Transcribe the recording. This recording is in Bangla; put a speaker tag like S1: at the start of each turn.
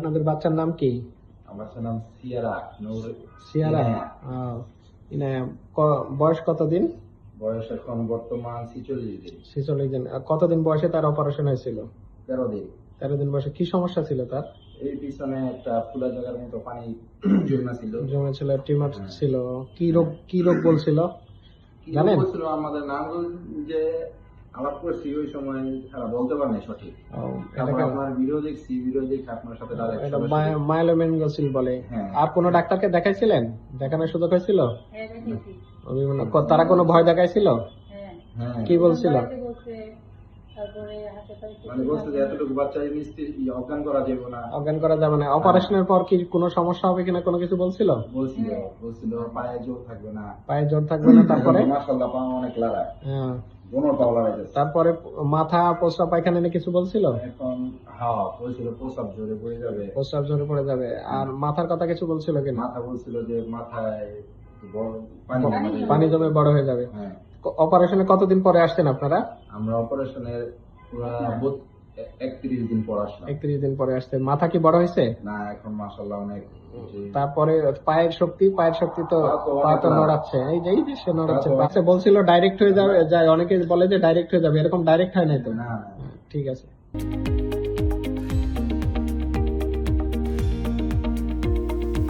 S1: আপনাদের বাচ্চার নাম কি?
S2: আমার নাম সিয়ারা নূর
S1: সিয়ারা
S2: ইনায়া।
S1: আহ, ইনায়া ক- বয়স কতদিন?
S2: বয়স এখন বর্তমান ছিচল্লিশ দিন।
S1: ছেচল্লিশ দিন। কতদিন বয়সে তার অপারেশন হয়েছিল?
S2: তেরো দিন।
S1: তেরো দিন বয়সে কি সমস্যা ছিল তার?
S2: এই পিছনে একটা ফুলা জায়গার মতো পানি জমা ছিল।
S1: জমে ছিল টিউমার ছিল। কি রোগ কি রোগ বলছিল? জানেন?
S2: বলছিল আমাদের যে আলাপ করছি ওই সময় তারা বলতে পারে না সঠিক
S1: বিরোধী
S2: আপনার ভিডিও দেখছি ভিডিও দেখে আপনার সাথে
S1: মায়োলোমেনগোসিল বলে।
S2: হ্যাঁ।
S1: আর কোন ডাক্তারকে দেখাইছিলেন? দেখানোর সুযোগ হয়েছিল?
S3: হ্যাঁ দেখেছি
S1: তারা কোনো ভয় দেখাইছিল?
S3: হ্যাঁ।
S2: হ্যাঁ।
S1: কি বলছিল?
S3: তারপরে
S2: মানে বলছে যে এতটুকু বাচ্চা মিস্ত্রি অজ্ঞান করা যাবে না।
S1: অজ্ঞান করা যাবে না। অপারেশনের পর কি কোনো সমস্যা হবে কিনা কোনো কিছু বলছিল?
S2: বলছিল বলছিল পায়ে জোর থাকবে না।
S1: পায়ে জোর থাকবে না তারপরে?
S2: মাসাল্লাহ পা অনেক লড়ায়
S1: হ্যাঁ, তারপরে মাথা প্রস্রাব পায়খানা নিয়ে কিছু বলছিল?
S2: বলছিল প্রসাব জোরে পড়ে যাবে।
S1: প্রস্রাব ঝরে পড়ে যাবে। আর মাথার কথা কিছু বলছিল কিনা?
S2: মাথা বলছিল যে মাথায় পানি জমে যাবে।
S1: পানি জমে বড় হয়ে যাবে।
S2: হ্যাঁ।
S1: অপারেশনে কতদিন পরে আসছেন আপনারা?
S2: আমরা অপারেশনের একত্রিশ দিন পর আসলাম।
S1: একত্রিশ দিন পরে আসছেন। মাথা কি বড় হয়েছে?
S2: না এখন মাসাল্লাহ অনেক
S1: তারপরে পায়ের শক্তি পায়ের শক্তি তো
S2: পা তো
S1: নড়াচ্ছে। এই যে এই যে সে নড়াচ্ছে।
S2: পা
S1: আচ্ছা বলছিল ডাইরেক্ট হয়ে যাবে যায় অনেকে বলে যে ডাইরেক্ট হয়ে যাবে এরকম ডাইরেক্ট হয় নাই তো?
S2: না।
S1: ঠিক আছে।